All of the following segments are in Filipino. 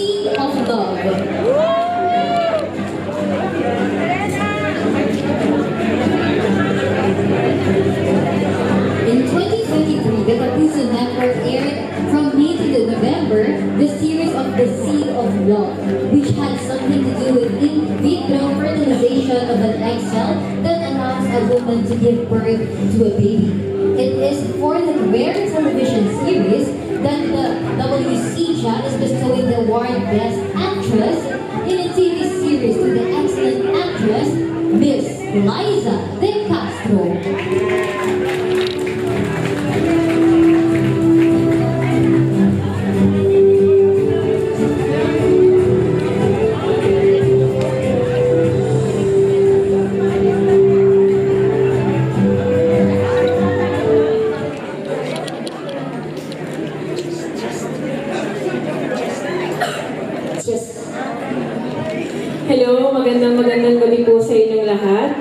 Seed of Love. In 2023, the Kapuso Network aired from May to November the series of The Seed of Love, which had something to do with in vitro fertilization of an egg cell that allows a woman to give birth to a baby. It is for the rare Best Actress in a TV series to the excellent actress, Miss Liza Hello, magandang magandang gabi po sa inyong lahat.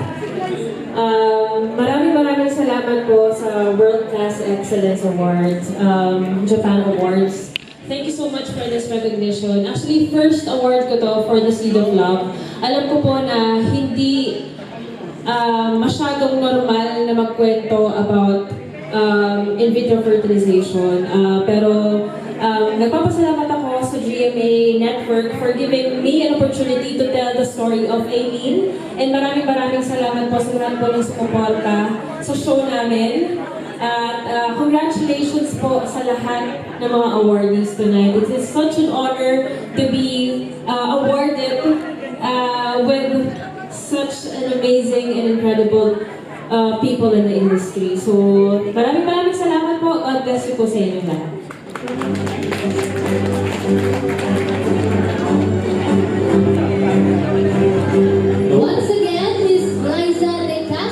Um, maraming maraming salamat po sa World Class Excellence Awards, um, Japan Awards. Thank you so much for this recognition. Actually, first award ko to for the Seed of Love. Alam ko po na hindi um, masyadong normal na magkwento about um, in vitro fertilization. Uh, pero um, nagpapasalamat ako GMA Network for giving me an opportunity to tell the story of Aileen. And maraming maraming salamat po sa lahat po ng sumuporta sa show namin. At uh, congratulations po sa lahat ng mga awardees tonight. It is such an honor to be uh, awarded uh, with such an amazing and incredible uh, people in the industry. So, maraming maraming salamat po. God bless you po sa lahat.